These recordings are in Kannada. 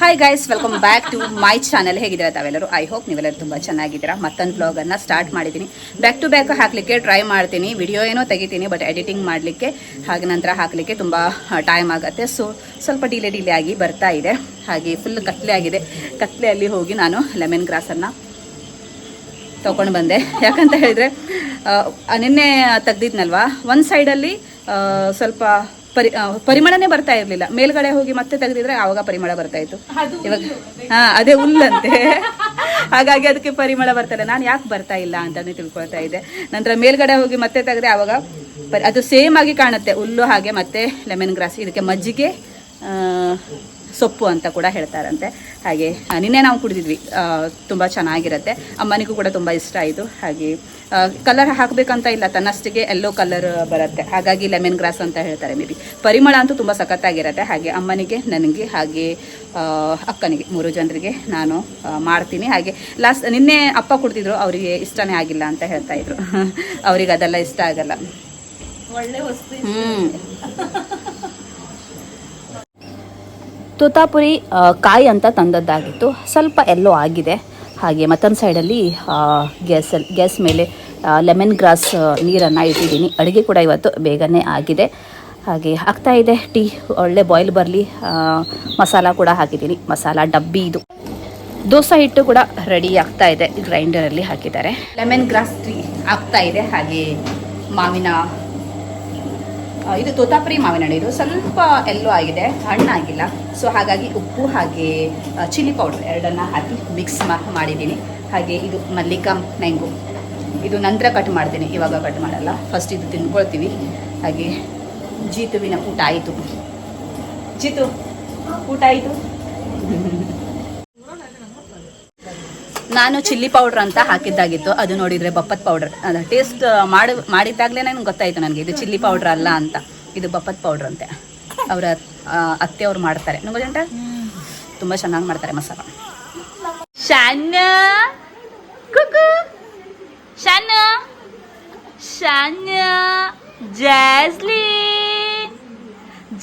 Hi guys welcome back to my channel ಹೇಗಿದ್ದೀರಾ ತಾವೆಲ್ಲರೂ? ಐ ಹೋಪ್ ನೀವೆಲ್ಲರೂ ತುಂಬ ಚೆನ್ನಾಗಿದ್ದೀರಾ. ಮತ್ತೊಂದು ಬ್ಲಾಗನ್ನು ಸ್ಟಾರ್ಟ್ ಮಾಡಿದ್ದೀನಿ. ಬ್ಯಾಕ್ ಟು ಬ್ಯಾಕ್ ಹಾಕಲಿಕ್ಕೆ ಟ್ರೈ ಮಾಡ್ತೀನಿ. ವಿಡಿಯೋ ಏನೋ ತೆಗಿತೀನಿ ಬಟ್ ಎಡಿಟಿಂಗ್ ಮಾಡಲಿಕ್ಕೆ ಹಾಗೆ ನಂತರ ಹಾಕಲಿಕ್ಕೆ ತುಂಬ ಟೈಮ್ ಆಗುತ್ತೆ. ಸೊ ಸ್ವಲ್ಪ ಡಿಲೇ ಡಿಲೇ ಆಗಿ ಬರ್ತಾ ಇದೆ. ಹಾಗೆ ಫುಲ್ ಕತ್ಲೆ ಆಗಿದೆ. ಕತ್ಲೆಯಲ್ಲಿ ಹೋಗಿ ನಾನು ಲೆಮನ್ ಗ್ರಾಸನ್ನು ತೊಗೊಂಡು ಬಂದೆ. ಯಾಕಂತ ಹೇಳಿದ್ರೆ ನಿನ್ನೆ ತೆಗ್ದಿದ್ನಲ್ವಾ? ಒಂದು ಸೈಡಲ್ಲಿ ಸ್ವಲ್ಪ ಪರಿ ಪರಿಮಳನೇ ಬರ್ತಾ ಇರಲಿಲ್ಲ. ಮೇಲ್ಗಡೆ ಹೋಗಿ ಮತ್ತೆ ತೆಗೆದಿದ್ರೆ ಆವಾಗ ಪರಿಮಳ ಬರ್ತಾ ಇತ್ತು. ಇವಾಗ ಹಾ ಅದೇ ಹುಲ್ಲಂತೆ. ಹಾಗಾಗಿ ಅದಕ್ಕೆ ಪರಿಮಳ ಬರ್ತಾ ಇಲ್ಲ ನಾನು ಯಾಕೆ ಬರ್ತಾ ಇಲ್ಲ ಅಂತಾನೆ ತಿಳ್ಕೊಳ್ತಾ ಇದ್ದೆ. ನಂತರ ಮೇಲ್ಗಡೆ ಹೋಗಿ ಮತ್ತೆ ತೆಗೆದ್ರೆ ಆವಾಗ ಅದು ಸೇಮ್ ಆಗಿ ಕಾಣುತ್ತೆ. ಹುಲ್ಲು ಹಾಗೆ ಮತ್ತೆ ಲೆಮನ್ ಗ್ರಾಸ್ ಇದಕ್ಕೆ ಮಜ್ಜಿಗೆ ಆ, ಸೊಪ್ಪು ಅಂತ ಕೂಡ ಹೇಳ್ತಾರಂತೆ. ಹಾಗೆ ನಿನ್ನೆ ನಾವು ಕುಡಿದಿದ್ವಿ. ತುಂಬ ಚೆನ್ನಾಗಿರುತ್ತೆ. ಅಮ್ಮನಿಗೂ ಕೂಡ ತುಂಬ ಇಷ್ಟ ಆಯಿತು. ಹಾಗೆ ಕಲರ್ ಹಾಕಬೇಕಂತ ಇಲ್ಲ. ತನ್ನಷ್ಟಿಗೆ ಎಲ್ಲೋ ಕಲರ್ ಬರುತ್ತೆ. ಹಾಗಾಗಿ ಲೆಮನ್ ಗ್ರಾಸ್ ಅಂತ ಹೇಳ್ತಾರೆ ಮೇ ಬಿ ಪರಿಮಳ ಅಂತೂ ತುಂಬ ಸಖತ್ತಾಗಿರುತ್ತೆ. ಹಾಗೆ ಅಮ್ಮನಿಗೆ ನನಗೆ ಹಾಗೆ ಅಕ್ಕನಿಗೆ ಮೂರು ಜನರಿಗೆ ನಾನು ಮಾಡ್ತೀನಿ. ಹಾಗೆ ಲಾಸ್ಟ್ ನಿನ್ನೆ ಅಪ್ಪ ಕುಡ್ತಿದ್ರು ಅವರಿಗೆ ಇಷ್ಟನೇ ಆಗಿಲ್ಲ ಅಂತ ಹೇಳ್ತಾ ಇದ್ರು. ಅವರಿಗೆ ಅದೆಲ್ಲ ಇಷ್ಟ ಆಗಲ್ಲ. ಒಳ್ಳೆ ವಸ್ತು ಹ್ಮ್. ತೋತಾಪುರಿ ಕಾಯಿ ಅಂತ ತಂದದ್ದಾಗಿತ್ತು. ಸ್ವಲ್ಪ ಎಲ್ಲೋ ಆಗಿದೆ. ಹಾಗೆ ಮತ್ತೊಂದು ಸೈಡಲ್ಲಿ ಗ್ಯಾಸಲ್ಲಿ ಗ್ಯಾಸ್ ಮೇಲೆ ಲೆಮನ್ ಗ್ರಾಸ್ ನೀರನ್ನು ಇಟ್ಟಿದ್ದೀನಿ. ಅಡುಗೆ ಕೂಡ ಇವತ್ತು ಬೇಗನೆ ಆಗಿದೆ. ಹಾಗೆ ಆಗ್ತಾ ಇದೆ. ಟೀ ಒಳ್ಳೆ ಬಾಯ್ಲ್ ಬರಲಿ ಮಸಾಲ ಕೂಡ ಹಾಕಿದ್ದೀನಿ. ಮಸಾಲ ಡಬ್ಬಿ ಇದು. ದೋಸೆ ಹಿಟ್ಟು ಕೂಡ ರೆಡಿ ಆಗ್ತಾ ಇದೆ. ಗ್ರೈಂಡರಲ್ಲಿ ಹಾಕಿದ್ದಾರೆ. ಲೆಮನ್ ಗ್ರಾಸ್ ಟೀ ಆಗ್ತಾ ಇದೆ. ಹಾಗೆ ಮಾವಿನ ಇದು ತೋತಾಪುರಿ ಮಾವಿನ ಹಣ್ಣು. ಇದು ಸ್ವಲ್ಪ ಎಲ್ಲೋ ಆಗಿದೆ, ಹಣ್ಣಾಗಿಲ್ಲ. ಸೊ ಹಾಗಾಗಿ ಉಪ್ಪು ಹಾಗೆ ಚಿಲ್ಲಿ ಪೌಡರ್ ಎರಡನ್ನ ಹಾಕಿ ಮಿಕ್ಸ್ ಮಾಡಿದ್ದೀನಿ. ಹಾಗೆ ಇದು ಮಲ್ಲಿಕಾ ಮ್ಯಾಂಗೋ ಇದು ನಂತರ ಕಟ್ ಮಾಡ್ತೀನಿ. ಇವಾಗ ಕಟ್ ಮಾಡಲ್ಲ. ಫಸ್ಟ್ ಇದು ತಿನ್ಕೊಳ್ತೀವಿ. ಹಾಗೆ ಜೀತುವಿನ ಊಟ ಆಯಿತು. ಜೀತು, ಊಟ ಆಯಿತು? ನಾನು ಚಿಲ್ಲಿ ಪೌಡ್ರ್ ಅಂತ ಹಾಕಿದ್ದಾಗಿತ್ತು. ಅದು ನೋಡಿದರೆ ಬಪ್ಪತ್ ಪೌಡರ್. ಅದು ಟೇಸ್ಟ್ ಮಾಡಿ ಮಾಡಿದ್ದಾಗಲೇ ನನಗೆ ಗೊತ್ತಾಯ್ತು ನನಗೆ, ಇದು ಚಿಲ್ಲಿ ಪೌಡ್ರ್ ಅಲ್ಲ ಅಂತ. ಇದು ಬಪ್ಪತ್ ಪೌಡ್ರ್ ಅಂತೆ. ಅವರ ಅತ್ತೆ ಅವ್ರು ಮಾಡ್ತಾರೆ. ನಂಗೆ ಗಂಟ ತುಂಬ ಚೆನ್ನಾಗಿ ಮಾಡ್ತಾರೆ ಮಸಾಲ. ಶಾನ ಕುಕು! ಶಾನ ಶಾನ ಜಾಸ್ಲಿ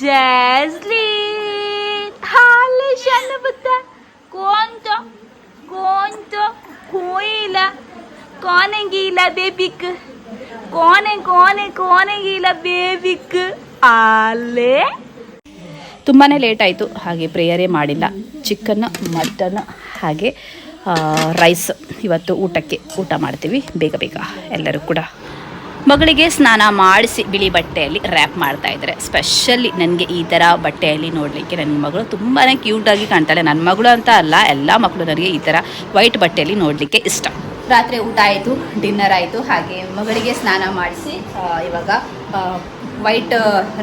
ಜಾಸ್ಲಿ ಹಾಲೆ ಶಾನ ಬುತ್ತ ಕೋಂತ Conto, Coila, Conengila ಬೇಬಿಕ್ ಕೋನೆ ಕೋನೆ Conengila ಬೇಬಿಕ್ ಅಲ್ಲೇ ತುಂಬಾ ಲೇಟ್ ಆಯಿತು. ಹಾಗೆ ಪ್ರೇಯರೇ ಮಾಡಿಲ್ಲ. ಚಿಕನ್ ಮಟನ್ ಹಾಗೆ ರೈಸ್ ಇವತ್ತು ಊಟಕ್ಕೆ ಊಟ ಮಾಡ್ತೀವಿ. ಬೇಗ ಬೇಗ ಎಲ್ಲರೂ ಕೂಡ ಮಗಳಿಗೆ ಸ್ನಾನ ಮಾಡಿಸಿ ಬಿಳಿ ಬಟ್ಟೆಯಲ್ಲಿ ರ್ಯಾಪ್ ಮಾಡ್ತಾ ಇದ್ದಾರೆ. ಸ್ಪೆಷಲಿ ನನಗೆ ಈ ಥರ ಬಟ್ಟೆಯಲ್ಲಿ ನೋಡಲಿಕ್ಕೆ ನನ್ನ ಮಗಳು ತುಂಬಾ ಕ್ಯೂಟಾಗಿ ಕಾಣ್ತಾಳೆ. ನನ್ನ ಮಗಳು ಅಂತ ಅಲ್ಲ, ಎಲ್ಲ ಮಕ್ಕಳು ನನಗೆ ಈ ಥರ ವೈಟ್ ಬಟ್ಟೆಯಲ್ಲಿ ನೋಡಲಿಕ್ಕೆ ಇಷ್ಟ. ರಾತ್ರಿ ಊಟ ಆಯಿತು ಡಿನ್ನರ್ ಆಯಿತು. ಹಾಗೆ ಮಗಳಿಗೆ ಸ್ನಾನ ಮಾಡಿಸಿ ಇವಾಗ ವೈಟ್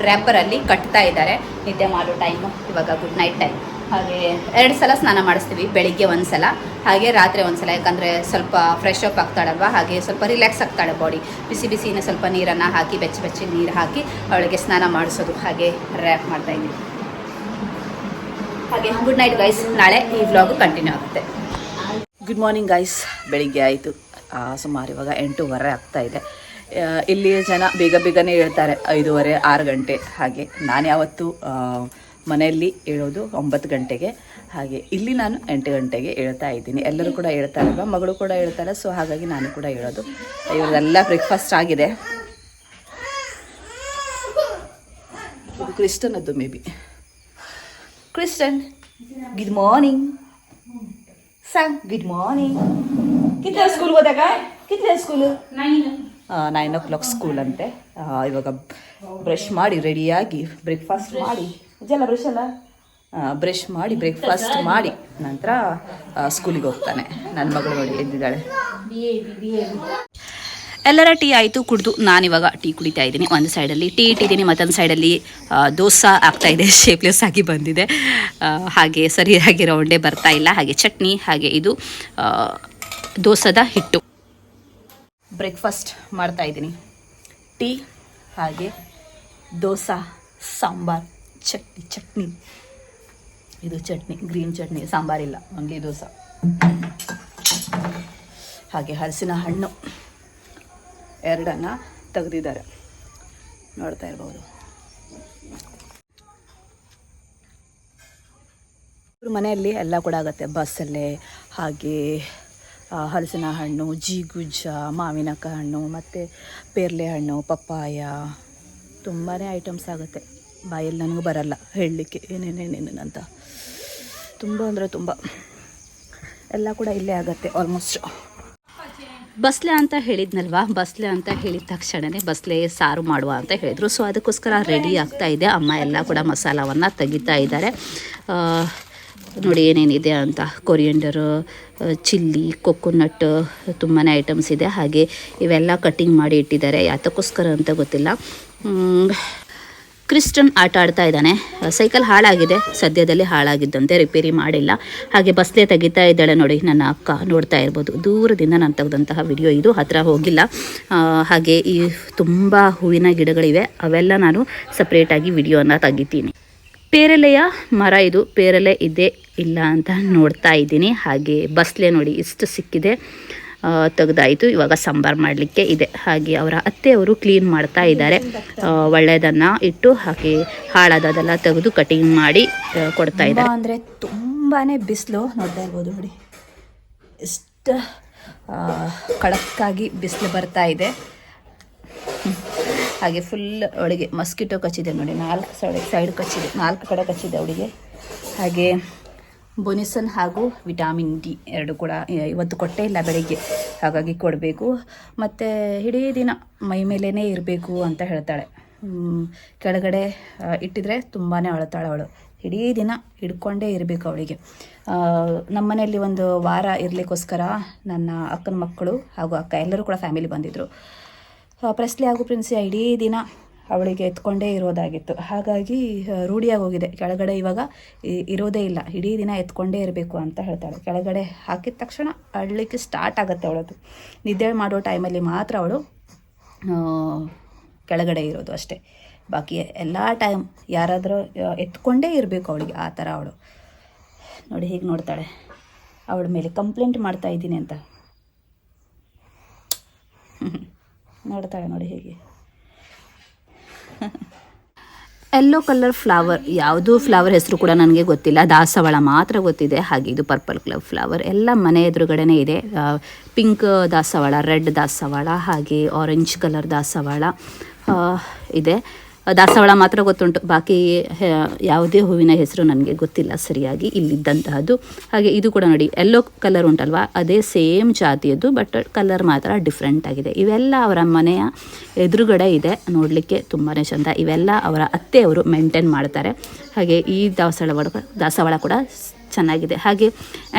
ರ್ಯಾಪರಲ್ಲಿ ಕಟ್ತಾ ಇದ್ದಾರೆ. ನಿದ್ದೆ ಮಾಡೋ ಟೈಮು ಇವಾಗ ಗುಡ್ ನೈಟ್ ಟೈಮ್ ಹಾಗೆ ಎರಡು ಸಲ ಸ್ನಾನ ಮಾಡಿಸ್ತೀವಿ, ಬೆಳಿಗ್ಗೆ ಒಂದು ಸಲ ಹಾಗೆ ರಾತ್ರಿ ಒಂದ್ಸಲ, ಯಾಕಂದರೆ ಸ್ವಲ್ಪ ಫ್ರೆಶ್ ಅಪ್ ಆಗ್ತಾಳಲ್ವ, ಹಾಗೆ ಸ್ವಲ್ಪ ರಿಲ್ಯಾಕ್ಸ್ ಆಗ್ತಾಳೆ ಬಾಡಿ ಬಿಸಿ ಬಿಸಿನ ಸ್ವಲ್ಪ ನೀರನ್ನು ಹಾಕಿ, ಬೆಚ್ಚ ಬೆಚ್ಚಿ ನೀರು ಹಾಕಿ ಅವಳಿಗೆ ಸ್ನಾನ ಮಾಡಿಸೋದು, ಹಾಗೆ ರ್ಯಾಪ್ ಮಾಡ್ತಾ ಇದ್ದೀನಿ. ಹಾಗೆ ಗುಡ್ ನೈಟ್ ಗೈಸ್ ನಾಳೆ ಈ ವ್ಲಾಗು ಕಂಟಿನ್ಯೂ ಆಗುತ್ತೆ. ಗುಡ್ ಮಾರ್ನಿಂಗ್ ಗೈಸ್ ಬೆಳಿಗ್ಗೆ ಆಯಿತು. ಸುಮಾರು ಇವಾಗ ಎಂಟೂವರೆ ಆಗ್ತಾ ಇದೆ. ಇಲ್ಲಿ ಜನ ಬೇಗ ಬೇಗನೆ ಹೇಳ್ತಾರೆ, ಐದೂವರೆ, ಆರು ಗಂಟೆ. ಹಾಗೆ, ನಾನು ಯಾವತ್ತು ಮನೆಯಲ್ಲಿ ಹೇಳೋದು ಒಂಬತ್ತು ಗಂಟೆಗೆ. ಹಾಗೆ ಇಲ್ಲಿ ನಾನು ಎಂಟು ಗಂಟೆಗೆ ಹೇಳ್ತಾ ಇದ್ದೀನಿ. ಎಲ್ಲರೂ ಕೂಡ ಹೇಳ್ತಾರಲ್ವ? ಮಗಳು ಕೂಡ ಹೇಳ್ತಾರೆ ಸೊ ಹಾಗಾಗಿ ನಾನು ಕೂಡ ಹೇಳೋದು. ಇವರೆಲ್ಲ ಬ್ರೇಕ್ಫಾಸ್ಟ್ ಆಗಿದೆ. ಕ್ರಿಸ್ಟನ್ ಅದು maybe Kristen good morning song good morning ಕಿತ್ತ ಸ್ಕೂಲ್ ಹೋದಾಗ? ಕಿತ್ತ school nine o'clock school ಅಂತೆ. ಇವಾಗ ಬ್ರಷ್ ಮಾಡಿ ರೆಡಿಯಾಗಿ ಬ್ರೇಕ್ಫಾಸ್ಟ್ ಮಾಡಿ. ಬ್ರಷ್ ಅಲ್ಲ? ಬ್ರಷ್ ಮಾಡಿ ಬ್ರೇಕ್ಫಾಸ್ಟ್ ಮಾಡಿ ನಂತರ ಸ್ಕೂಲಿಗೆ ಹೋಗ್ತಾನೆ. ನನ್ನ ಮಗಳು ನೋಡಿ ಎದ್ದಿದ್ದಾಳೆ. ಎಲ್ಲರ ಟೀ ಆಯಿತು ಕುಡಿದು ನಾನಿವಾಗ ಟೀ ಕುಡಿತಾ ಇದ್ದೀನಿ. ಒಂದು ಸೈಡಲ್ಲಿ ಟೀ ಇಟ್ಟಿದ್ದೀನಿ ಮತ್ತೊಂದು ಸೈಡಲ್ಲಿ ದೋಸೆ ಆಗ್ತಾ ಇದೆ ಶೇಪ್ಲೆಸ್ ಆಗಿ ಬಂದಿದೆ. ಹಾಗೆ ಸರಿಯಾಗಿ ರೌಂಡೇ ಬರ್ತಾ ಇಲ್ಲ. ಹಾಗೆ ಚಟ್ನಿ ಹಾಗೆ ಇದು ದೋಸದ ಹಿಟ್ಟು. ಬ್ರೇಕ್ಫಾಸ್ಟ್ ಮಾಡ್ತಾ ಇದ್ದೀನಿ. ಟೀ ಹಾಗೆ ದೋಸೆ ಸಾಂಬಾರ್ ಚಟ್ನಿ ಚಟ್ನಿ. ಇದು ಚಟ್ನಿ, ಗ್ರೀನ್ ಚಟ್ನಿ ಸಾಂಬಾರಿಲ್ಲ ಒಂದು ದೋಸೆ. ಹಾಗೆ ಹಲಸಿನ ಹಣ್ಣು ಎರಡನ್ನು ತೆಗೆದಿದ್ದಾರೆ. ನೋಡ್ತಾ ಇರ್ಬೋದು. ಮನೆಯಲ್ಲಿ ಎಲ್ಲ ಕೂಡ ಆಗುತ್ತೆ. ಬಸ್ಸಲ್ಲೇ ಹಾಗೆ ಹಲಸಿನ ಹಣ್ಣು, ಜೀಗುಜ್ಜ, ಮಾವಿನಕಾಯಿ ಹಣ್ಣು, ಮತ್ತು ಪೇರ್ಲೆ ಹಣ್ಣು, ಪಪ್ಪಾಯ ತುಂಬಾ ಐಟಮ್ಸ್ ಆಗುತ್ತೆ. ಬಾಯಲ್ಲಿ ನನಗೂ ಬರಲ್ಲ ಹೇಳಲಿಕ್ಕೆ. ಏನೇನೇನೇನೇನು ಅಂತ. ತುಂಬ ಅಂದರೆ ತುಂಬ. ಎಲ್ಲ ಕೂಡ ಇಲ್ಲೇ ಆಗುತ್ತೆ ಆಲ್ಮೋಸ್ಟ್ ಬಸ್ಲೆ ಅಂತ ಹೇಳಿದ್ನಲ್ವಾ? ಬಸ್ಲೆ ಅಂತ ಹೇಳಿದ ತಕ್ಷಣವೇ ಬಸ್ಲೆ ಸಾರು ಮಾಡುವ ಅಂತ ಹೇಳಿದರು. ಸೊ ಅದಕ್ಕೋಸ್ಕರ ರೆಡಿ ಆಗ್ತಾ ಇದೆ. ಅಮ್ಮ ಎಲ್ಲ ಕೂಡ ಮಸಾಲವನ್ನು ತೆಗಿತಾ ಇದ್ದಾರೆ. ನೋಡಿ ಏನೇನಿದೆ ಅಂತ. ಕೊರಿಯಂಡರು ಚಿಲ್ಲಿ ಕೊಕೊನಟ್ ತುಂಬಾ ಐಟಮ್ಸ್ ಇದೆ. ಹಾಗೆ ಇವೆಲ್ಲ ಕಟ್ಟಿಂಗ್ ಮಾಡಿ ಇಟ್ಟಿದ್ದಾರೆ. ಯಾತಕ್ಕೋಸ್ಕರ ಅಂತ ಗೊತ್ತಿಲ್ಲ. ಕ್ರಿಸ್ಟನ್ ಆಟ ಆಡ್ತಾ ಇದ್ದಾನೆ. ಸೈಕಲ್ ಹಾಳಾಗಿದೆ. ಸದ್ಯದಲ್ಲಿ ಹಾಳಾಗಿದ್ದಂತೆ ರಿಪೇರಿ ಮಾಡಿಲ್ಲ. ಹಾಗೆ ಬಸ್ಲೆ ತೆಗಿತಾ ಇದ್ದಾಳೆ ನೋಡಿ. ನನ್ನ ಅಕ್ಕ ನೋಡ್ತಾ ಇರ್ಬೋದು. ದೂರದಿಂದ ನಾನು ತೆಗೆದಂತಹ ವಿಡಿಯೋ ಇದು. ಹತ್ತಿರ ಹೋಗಿಲ್ಲ. ಹಾಗೆ ಈ ತುಂಬ ಹೂವಿನ ಗಿಡಗಳಿವೆ. ಅವೆಲ್ಲ ನಾನು ಸಪ್ರೇಟಾಗಿ ವಿಡಿಯೋನ ತೆಗಿತೀನಿ. ಪೇರಲೆಯ ಮರ ಇದು. ಪೇರಲೆ ಇದೆ ಇಲ್ಲ ಅಂತ ನೋಡ್ತಾ ಇದ್ದೀನಿ. ಹಾಗೆ ಬಸ್ಲೆ ನೋಡಿ ಇಷ್ಟು ಸಿಕ್ಕಿದೆ. ತೆಗ್ದಾಯಿತು. ಇವಾಗ ಸಾಂಬಾರು ಮಾಡಲಿಕ್ಕೆ ಇದೆ. ಹಾಗೆ ಅವರ ಅತ್ತೆಯವರು ಕ್ಲೀನ್ ಮಾಡ್ತಾ ಇದ್ದಾರೆ. ಒಳ್ಳೆಯದನ್ನು ಇಟ್ಟು ಹಾಗೆ ಹಾಳಾದದೆಲ್ಲ ತೆಗೆದು ಕಟಿಂಗ್ ಮಾಡಿ ಕೊಡ್ತಾ ಇದ್ದಾರೆ. ಅಂದರೆ ತುಂಬಾ ಬಿಸಿಲು ನೋಡ್ತಾ ಇರ್ಬೋದು ನೋಡಿ. ಎಷ್ಟು ಕಡಕ್ಕಾಗಿ ಬಿಸಿಲು ಬರ್ತಾ ಇದೆ. ಹಾಗೆ ಫುಲ್ ಅವಳಿಗೆ ಮಸ್ಕಿಟೋ ಕಚ್ಚಿದೆ ನೋಡಿ. ನಾಲ್ಕು ಸೈಡ್ ಸೈಡ್ ಕಚ್ಚಿದೆ. ನಾಲ್ಕು ಕಡೆ ಕಚ್ಚಿದೆ ಅವಳಿಗೆ. ಹಾಗೆ ಬೊನಿಸನ್ ಹಾಗೂ ವಿಟಾಮಿನ್ ಡಿ ಎರಡು ಕೂಡ ಇವತ್ತು ಕೊಟ್ಟೇ ಇಲ್ಲ ಬೆಳಿಗ್ಗೆ. ಹಾಗಾಗಿ ಕೊಡಬೇಕು. ಮತ್ತು ಇಡೀ ದಿನ ಮೈ ಮೇಲೇ ಇರಬೇಕು ಅಂತ ಹೇಳ್ತಾಳೆ. ಕೆಳಗಡೆ ಇಟ್ಟಿದ್ರೆ ತುಂಬಾ ಅಳ್ತಾಳೆ ಅವಳು. ಇಡೀ ದಿನ ಹಿಡ್ಕೊಂಡೇ ಇರಬೇಕು ಅವಳಿಗೆ. ನಮ್ಮ ಮನೆಯಲ್ಲಿ ಒಂದು ವಾರ ಇರಲಿಕ್ಕೋಸ್ಕರ ನನ್ನ ಅಕ್ಕನ ಮಕ್ಕಳು ಹಾಗೂ ಅಕ್ಕ ಎಲ್ಲರೂ ಕೂಡ ಫ್ಯಾಮಿಲಿ ಬಂದಿದ್ದರು ಪ್ರೆಸ್ಲಿ ಹಾಗೂ ಪ್ರಿನ್ಸಿ ಇಡೀ ದಿನ ಅವಳಿಗೆ ಎತ್ಕೊಂಡೇ ಇರೋದಾಗಿತ್ತು. ಹಾಗಾಗಿ ರೂಢಿಯಾಗಿ ಹೋಗಿದೆ. ಕೆಳಗಡೆ ಇವಾಗ ಇರೋದೇ ಇಲ್ಲ. ಇಡೀ ದಿನ ಎತ್ಕೊಂಡೇ ಇರಬೇಕು ಅಂತ ಹೇಳ್ತಾಳೆ. ಕೆಳಗಡೆ ಹಾಕಿದ ತಕ್ಷಣ ಅಳ್ಳಿಕ್ಕೆ ಸ್ಟಾರ್ಟ್ ಆಗುತ್ತೆ ಅವಳದು. ನಿದ್ದೆ ಮಾಡೋ ಟೈಮಲ್ಲಿ ಮಾತ್ರ ಅವಳು ಕೆಳಗಡೆ ಇರೋದು ಅಷ್ಟೇ. ಬಾಕಿ ಎಲ್ಲ ಟೈಮ್ ಯಾರಾದರೂ ಎತ್ಕೊಂಡೇ ಇರಬೇಕು ಅವಳಿಗೆ ಆ ಥರ ಅವಳು. ನೋಡಿ ಹೀಗೆ ನೋಡ್ತಾಳೆ. ಅವಳ ಮೇಲೆ ಕಂಪ್ಲೇಂಟ್ ಮಾಡ್ತಾ ಇದ್ದೀನಿ ಅಂತ. ನೋಡ್ತಾಳೆ ನೋಡಿ ಹೇಗೆ. ಯೆಲ್ಲೋ ಕಲರ್ ಫ್ಲವರ್ ಯಾವುದು ಫ್ಲವರ್ ಹೆಸರು ಕೂಡ ನನಗೆ ಗೊತ್ತಿಲ್ಲ. ದಾಸವಾಳ ಮಾತ್ರ ಗೊತ್ತಿದೆ. ಹಾಗೆ ಇದು ಪರ್ಪಲ್ ಕಲರ್ ಫ್ಲವರ್ ಎಲ್ಲ ಮನೆ ಎದುರುಗಡೆನೇ ಇದೆ. ಪಿಂಕ್ ದಾಸವಾಳ ರೆಡ್ ದಾಸವಾಳ, ಹಾಗೆ ಆರೆಂಜ್ ಕಲರ್ ದಾಸವಾಳ ಇದೆ. ದಾಸವಾಳ ಮಾತ್ರ ಗೊತ್ತುಂಟು. ಬಾಕಿ ಯಾವುದೇ ಹೂವಿನ ಹೆಸರು ನನಗೆ ಗೊತ್ತಿಲ್ಲ, ಸರಿಯಾಗಿ ಇಲ್ಲಿದ್ದಂತಹದ್ದು. ಹಾಗೆ ಇದು ಕೂಡ ನೋಡಿ ಎಲ್ಲೋ ಕಲರ್ ಉಂಟಲ್ವಾ? ಅದೇ ಸೇಮ್ ಜಾತಿಯದ್ದು ಬಟ್ ಕಲರ್ ಮಾತ್ರ ಡಿಫ್ರೆಂಟ್ ಆಗಿದೆ. ಇವೆಲ್ಲ ಅವರ ಮನೆಯ ಎದುರುಗಡೆ ಇದೆ, ನೋಡಲಿಕ್ಕೆ ತುಂಬಾ ಚಂದ. ಇವೆಲ್ಲ ಅವರ ಅತ್ತೆಯವರು ಮೇಂಟೈನ್ ಮಾಡ್ತಾರೆ. ಹಾಗೆ ಈ ದಾಸವಾಳ ದಾಸವಾಳ ಕೂಡ ಚೆನ್ನಾಗಿದೆ. ಹಾಗೆ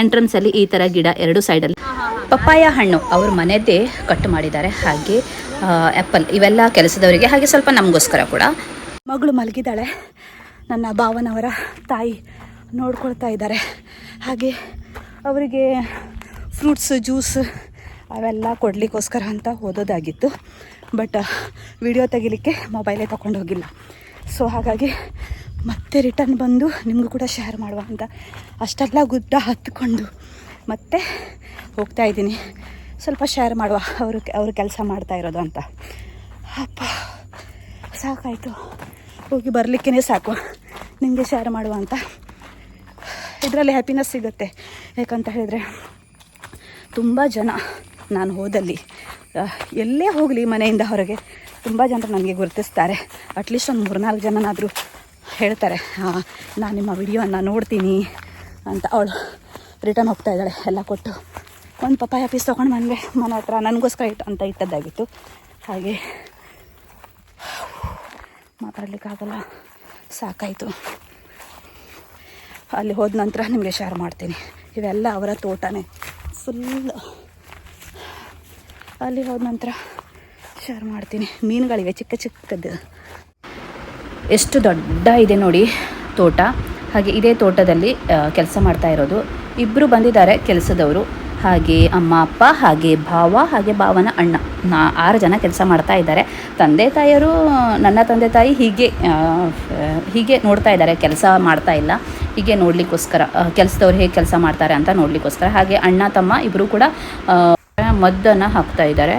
ಎಂಟ್ರೆನ್ಸಲ್ಲಿ ಈ ಥರ ಗಿಡ ಎರಡು ಸೈಡಲ್ಲಿ ಪಪ್ಪಾಯ ಹಣ್ಣು ಅವ್ರ ಮನೆಯದ್ದೇ ಕಟ್ ಮಾಡಿದ್ದಾರೆ. ಹಾಗೆ ಆ್ಯಪಲ್ ಇವೆಲ್ಲ ಕೆಲಸದವರಿಗೆ, ಹಾಗೆ ಸ್ವಲ್ಪ ನಮಗೋಸ್ಕರ ಕೂಡ. ಮಗಳು ಮಲಗಿದ್ದಾಳೆ. ನನ್ನ ಭಾವನವರ ತಾಯಿ ನೋಡ್ಕೊಳ್ತಾ ಇದ್ದಾರೆ. ಹಾಗೆ ಅವರಿಗೆ ಫ್ರೂಟ್ಸ್ ಜ್ಯೂಸ್ ಅವೆಲ್ಲ ಕೊಡಲಿಕ್ಕೋಸ್ಕರ ಅಂತ ಓದೋದಾಗಿತ್ತು. ಬಟ್ ವಿಡಿಯೋ ತೆಗಿಲಿಕ್ಕೆ ಮೊಬೈಲೇ ಹೋಗಿಲ್ಲ. ಸೊ ಹಾಗಾಗಿ ಮತ್ತೆ ರಿಟರ್ನ್ ಬಂದು ನಿಮಗೂ ಕೂಡ ಶೇರ್ ಮಾಡುವ ಅಂತ ಅಷ್ಟೆಲ್ಲ ಗುಡ್ಡ ಹತ್ಕೊಂಡು ಮತ್ತೆ ಹೋಗ್ತಾ ಇದ್ದೀನಿ. ಸ್ವಲ್ಪ ಶೇರ್ ಮಾಡುವ ಅವರು ಅವರು ಕೆಲಸ ಮಾಡ್ತಾ ಇರೋದು ಅಂತ. ಅಪ್ಪ, ಸಾಕಾಯಿತು. ಹೋಗಿ ಬರಲಿಕ್ಕೇ ಸಾಕು. ನಿಮಗೆ ಶೇರ್ ಮಾಡುವ ಅಂತ. ಇದರಲ್ಲಿ ಹ್ಯಾಪಿನೆಸ್ ಸಿಗುತ್ತೆ. ಯಾಕಂತ ಹೇಳಿದರೆ, ತುಂಬ ಜನ ನಾನು ಹೋದಲ್ಲಿ ಎಲ್ಲೇ ಹೋಗಲಿ ಮನೆಯಿಂದ ಹೊರಗೆ, ತುಂಬ ಜನರು ನನಗೆ ಗುರುತಿಸ್ತಾರೆ. ಅಟ್ಲೀಸ್ಟ್ ಒಂದು ಮೂರ್ನಾಲ್ಕು ಜನನಾದರೂ ಹೇಳ್ತಾರೆ ನಾನು ನಿಮ್ಮ ವಿಡಿಯೋನ ನೋಡ್ತೀನಿ ಅಂತ ಅವಳು ರಿಟರ್ನ್ ಹೋಗ್ತಾ ಇದ್ದಾಳೆ, ಎಲ್ಲ ಕೊಟ್ಟು. ಒಂದು ಪಪ್ಪಾಯ ಪೀಸ್ ತೊಗೊಂಡು ಬಂದೆ ಮನೆ ಹತ್ರ ನನಗೋಸ್ಕರ ಇಟ್ಟು ಅಂತ ಇಟ್ಟದ್ದಾಗಿತ್ತು. ಹಾಗೆ ಮಾತಾಡಲಿಕ್ಕಾಗಲ್ಲ ಸಾಕಾಯಿತು. ಅಲ್ಲಿ ಹೋದ ನಂತರ ನಿಮಗೆ ಶೇರ್ ಮಾಡ್ತೀನಿ. ಇವೆಲ್ಲ ಅವರ ತೋಟನೇ. ಫುಲ್ ಅಲ್ಲಿ ಹೋದ ನಂತರ ಶೇರ್ ಮಾಡ್ತೀನಿ. ಮೀನುಗಳಿವೆ, ಚಿಕ್ಕ ಚಿಕ್ಕದ್ದು. ಎಷ್ಟು ದೊಡ್ಡ ಇದೆ ನೋಡಿ ತೋಟ. ಹಾಗೆ ಇದೇ ತೋಟದಲ್ಲಿ ಕೆಲಸ ಮಾಡ್ತಾ ಇರೋದು. ಇಬ್ಬರು ಬಂದಿದ್ದಾರೆ ಕೆಲಸದವರು. ಹಾಗೆ ಅಮ್ಮ, ಅಪ್ಪ, ಹಾಗೆ ಭಾವ, ಹಾಗೆ ಭಾವನ ಅಣ್ಣ. ನಾ ಆರು ಜನ ಕೆಲಸ ಮಾಡ್ತಾ ಇದ್ದಾರೆ. ತಂದೆ ತಾಯಿಯರು, ನನ್ನ ತಂದೆ ತಾಯಿ ಹೀಗೆ ಹೀಗೆ ನೋಡ್ತಾ ಇದ್ದಾರೆ. ಕೆಲಸ ಮಾಡ್ತಾ ಇಲ್ಲ. ಹೀಗೆ ನೋಡಲಿಕ್ಕೋಸ್ಕರ ಕೆಲಸದವ್ರು ಹೇಗೆ ಕೆಲಸ ಮಾಡ್ತಾರೆ ಅಂತ ನೋಡಲಿಕ್ಕೋಸ್ಕರ. ಹಾಗೆ ಅಣ್ಣ, ತಮ್ಮ ಇಬ್ಬರು ಕೂಡ ಮದ್ದನ್ನು ಹಾಕ್ತಾ ಇದ್ದಾರೆ.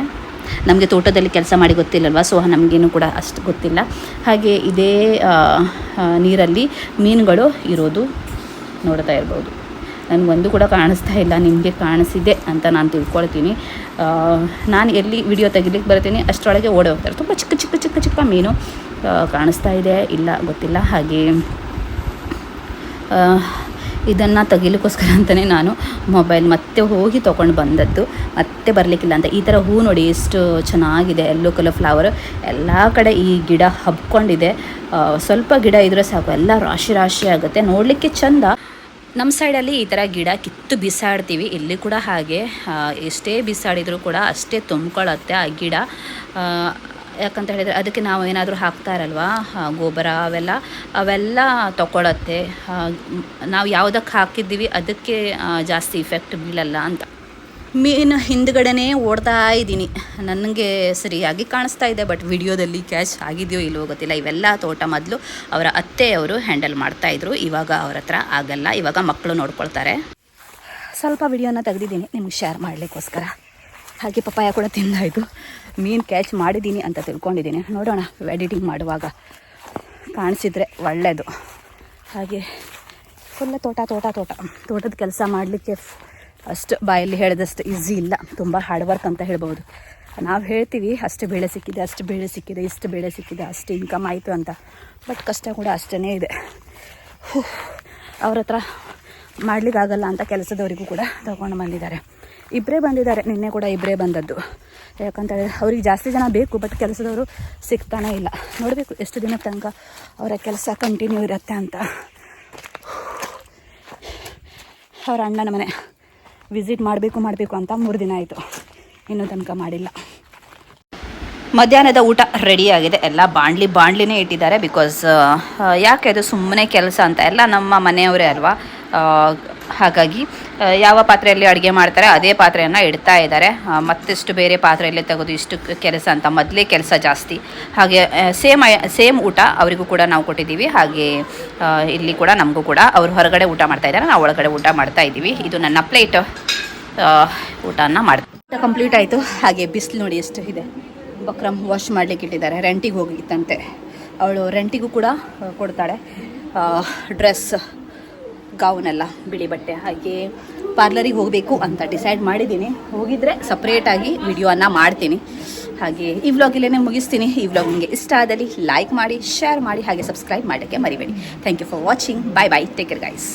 ನಮಗೆ ತೋಟದಲ್ಲಿ ಕೆಲಸ ಮಾಡಿ ಗೊತ್ತಿಲ್ಲಲ್ವ? ಸೊ, ನಮಗೇನು ಕೂಡ ಅಷ್ಟು ಗೊತ್ತಿಲ್ಲ. ಹಾಗೆ ಇದೇ ನೀರಲ್ಲಿ ಮೀನುಗಳು ಇರೋದು ನೋಡ್ತಾ ಇರ್ಬೋದು. ನನಗೊಂದು ಕೂಡ ಕಾಣಿಸ್ತಾ ಇಲ್ಲ, ನಿಮಗೆ ಕಾಣಿಸಿದೆ ಅಂತ ನಾನು ತಿಳ್ಕೊಳ್ತೀನಿ. ನಾನು ಎಲ್ಲಿ ವಿಡಿಯೋ ತೆಗಿಲಿಕ್ಕೆ ಬರ್ತೀನಿ, ಅಷ್ಟರೊಳಗೆ ಓಡಿ ಹೋಗ್ತಾರೆ. ತುಂಬ ಚಿಕ್ಕ ಚಿಕ್ಕ ಚಿಕ್ಕ ಚಿಕ್ಕ ಮೀನು ಕಾಣಿಸ್ತಾ ಇದೆ, ಇಲ್ಲ ಗೊತ್ತಿಲ್ಲ, ಹಾಗೆ ಇದನ್ನು ತೆಗಿಲಿಕ್ಕೋಸ್ಕರ ಅಂತಲೇ ನಾನು ಮೊಬೈಲ್ ಮತ್ತೆ ಹೋಗಿ ತೊಗೊಂಡು ಬಂದದ್ದು, ಮತ್ತೆ ಬರಲಿಕ್ಕಿಲ್ಲ ಅಂತ. ಈ ಥರ ಹೂ ನೋಡಿ ಎಷ್ಟು ಚೆನ್ನಾಗಿದೆ, ಎಲ್ಲೋ ಕಲರ್ ಫ್ಲವರ್ ಎಲ್ಲ ಕಡೆ ಈ ಗಿಡ ಹಬ್ಕೊಂಡಿದೆ. ಸ್ವಲ್ಪ ಗಿಡ ಇದ್ರೆ ಸಾಕು, ಎಲ್ಲ ರಾಶಿ ರಾಶಿ ಆಗುತ್ತೆ. ನೋಡಲಿಕ್ಕೆ ಚಂದ ನಮ್ಮ ಸೈಡಲ್ಲಿ ಈ ಥರ ಗಿಡ ಕಿತ್ತು ಬಿಸಾಡ್ತೀವಿ. ಇಲ್ಲಿ ಕೂಡ ಹಾಗೆ ಎಷ್ಟೇ ಬಿಸಾಡಿದರೂ ಕೂಡ ಅಷ್ಟೇ ತುಂಬ್ಕೊಳ್ಳುತ್ತೆ ಆ ಗಿಡ. ಯಾಕಂತ ಹೇಳಿದರೆ ಅದಕ್ಕೆ ನಾವು ಏನಾದರೂ ಹಾಕ್ತಾರಲ್ವಾ ಗೊಬ್ಬರ ಅವೆಲ್ಲ ಅವೆಲ್ಲ ತಗೊಳತ್ತೆ. ನಾವು ಯಾವುದಕ್ಕೆ ಹಾಕಿದ್ದೀವಿ ಅದಕ್ಕೆ ಜಾಸ್ತಿ ಇಫೆಕ್ಟ್ ಬೀಳಲ್ಲ ಅಂತ. ಮೀನು ಹಿಂದ್ಗಡೆನೇ ಓಡ್ತಾ ಇದ್ದೀನಿ. ನನಗೆ ಸರಿಯಾಗಿ ಕಾಣಿಸ್ತಾ ಇದೆ, ಬಟ್ ವಿಡಿಯೋದಲ್ಲಿ ಕ್ಯಾಚ್ ಆಗಿದೆಯೋ ಇಲ್ವೋ ಗೊತ್ತಿಲ್ಲ. ಇವೆಲ್ಲ ತೋಟ ಮೊದಲು ಅವರ ಅತ್ತೆಯವರು ಹ್ಯಾಂಡಲ್ ಮಾಡ್ತಾಯಿದ್ರು ಇವಾಗ ಅವ್ರ ಹತ್ರ ಆಗಲ್ಲ. ಇವಾಗ ಮಕ್ಕಳು ನೋಡ್ಕೊಳ್ತಾರೆ. ಸ್ವಲ್ಪ ವಿಡಿಯೋನ ತೆಗೆದಿದ್ದೀನಿ. ನಿಮ್ಗೆ ಶೇರ್ ಮಾಡಲಿಕ್ಕೋಸ್ಕರ. ಹಾಗೆ ಪಪ್ಪಾಯ ಕೂಡ ತಿಂದಾಯಿತು ಮೀನು ಕ್ಯಾಚ್ ಮಾಡಿದ್ದೀನಿ ಅಂತ ತಿಳ್ಕೊಂಡಿದ್ದೀನಿ. ನೋಡೋಣ ಎಡಿಟಿಂಗ್ ಮಾಡುವಾಗ ಕಾಣಿಸಿದ್ರೆ ಒಳ್ಳೆಯದು ಹಾಗೆ, ಫುಲ್ಲ ತೋಟ ತೋಟ ತೋಟ. ತೋಟದ ಕೆಲಸ ಮಾಡಲಿಕ್ಕೆ ಅಷ್ಟು ಬಾಯಲ್ಲಿ ಹೇಳಿದಷ್ಟು ಈಸಿ ಇಲ್ಲ. ತುಂಬ ಹಾರ್ಡ್ ವರ್ಕ್ ಅಂತ ಹೇಳ್ಬೋದು. ನಾವು ಹೇಳ್ತೀವಿ, ಅಷ್ಟು ಬೆಳೆ ಸಿಕ್ಕಿದೆ, ಅಷ್ಟು ಬೆಳೆ ಸಿಕ್ಕಿದೆ, ಇಷ್ಟು ಬೆಳೆ ಸಿಕ್ಕಿದೆ, ಅಷ್ಟು ಇನ್ಕಮ್ ಆಯಿತು ಅಂತ. ಬಟ್ ಕಷ್ಟ ಕೂಡ ಅಷ್ಟೇ ಇದೆ. ಅವ್ರ ಹತ್ರ ಮಾಡಲಿಕ್ಕಾಗಲ್ಲ ಅಂತ ಕೆಲಸದವರಿಗೂ ಕೂಡ ತಗೊಂಡು ಬಂದಿದ್ದಾರೆ. ಇಬ್ಬರೇ ಬಂದಿದ್ದಾರೆ, ನಿನ್ನೆ ಕೂಡ ಇಬ್ಬರೇ ಬಂದದ್ದು. ಯಾಕಂತ ಹೇಳಿದ್ರೆ ಅವ್ರಿಗೆ ಜಾಸ್ತಿ ಜನ ಬೇಕು ಬಟ್ ಕೆಲಸದವರು ಸಿಗ್ತಾನೇ ಇಲ್ಲ. ನೋಡಬೇಕು ಎಷ್ಟು ದಿನ ತನಕ ಅವರ ಕೆಲಸ ಕಂಟಿನ್ಯೂ ಇರುತ್ತೆ ಅಂತ. ಅವ್ರ ಅಣ್ಣನ ಮನೆ. ವಿಸಿಟ್ ಮಾಡಬೇಕು ಮಾಡಬೇಕು ಅಂತ ಮೂರು ದಿನ ಆಯಿತು. ಇನ್ನೂ ತನಕ ಮಾಡಿಲ್ಲ. ಮಧ್ಯಾಹ್ನದ ಊಟ ರೆಡಿಯಾಗಿದೆ. ಎಲ್ಲ ಬಾಂಡ್ಲಿ ಬಾಂಡ್ಲಿನೇ ಇಟ್ಟಿದ್ದಾರೆ ಬಿಕಾಸ್ ಯಾಕೆ ಅದು ಸುಮ್ಮನೆ ಕೆಲಸ ಅಂತ. ಎಲ್ಲ ನಮ್ಮ ಮನೆಯವರೇ ಅಲ್ವಾ? ಹಾಗಾಗಿ ಯಾವ ಪಾತ್ರೆಯಲ್ಲಿ ಅಡುಗೆ ಮಾಡ್ತಾರೆ ಅದೇ ಪಾತ್ರೆಯನ್ನು ಇಡ್ತಾ ಇದ್ದಾರೆ. ಮತ್ತಿಷ್ಟು ಬೇರೆ ಪಾತ್ರೆಯಲ್ಲಿ ತೆಗೆದು ಇಷ್ಟು ಕೆಲಸ ಅಂತ ಮೊದಲೇ ಕೆಲಸ ಜಾಸ್ತಿ. ಹಾಗೆ ಸೇಮ್ ಸೇಮ್ ಊಟ ಅವರಿಗೂ ಕೂಡ ನಾವು ಕೊಟ್ಟಿದ್ದೀವಿ. ಹಾಗೆ ಇಲ್ಲಿ ಕೂಡ ನಮಗೂ ಕೂಡ ಅವರು ಹೊರಗಡೆ ಊಟ ಮಾಡ್ತಾ ಇದ್ದಾರೆ. ನಾವು ಒಳಗಡೆ ಊಟ ಮಾಡ್ತಾ ಇದ್ದೀವಿ. ಇದು ನನ್ನ ಪ್ಲೇಟ್. ಊಟನ ಮಾಡ್ತಾ ಕಂಪ್ಲೀಟ್ ಆಯಿತು. ಹಾಗೆ ಬಿಸಿಲು ನೋಡಿ ಎಷ್ಟು ಇದೆ. ಬಕ್ರಮ್ ವಾಶ್ ಮಾಡಲಿಕ್ಕೆ ಇಟ್ಟಿದ್ದಾರೆ. ರೆಂಟಿಗೆ ಹೋಗಿತ್ತಂತೆ. ಅವಳು ರೆಂಟಿಗೂ ಕೂಡ ಕೊಡ್ತಾಳೆ. ಡ್ರೆಸ್ ಗೌನೆಲ್ಲ ಬಿಳಿ ಬಟ್ಟೆ. ಹಾಗೆ ಪಾರ್ಲರಿಗೆ ಹೋಗಬೇಕು ಅಂತ ಡಿಸೈಡ್ ಮಾಡಿದ್ದೀನಿ. ಹೋಗಿದ್ರೆ ಸಪ್ರೇಟಾಗಿ ವಿಡಿಯೋನ ಮಾಡ್ತೀನಿ. ಹಾಗೆ ಈ ವ್ಲಾಗ್ ಇಲ್ಲೇ ಮುಗಿಸ್ತೀನಿ. ಈ ವ್ಲಾಗ್ ನಿಮಗೆ ಇಷ್ಟ ಆದಲ್ಲಿ ಲೈಕ್ ಮಾಡಿ ಶೇರ್ ಮಾಡಿ, ಹಾಗೆ ಸಬ್ಸ್ಕ್ರೈಬ್ ಮಾಡೋಕ್ಕೆ ಮರಿಬೇಡಿ. Thank you for watching bye bye take care guys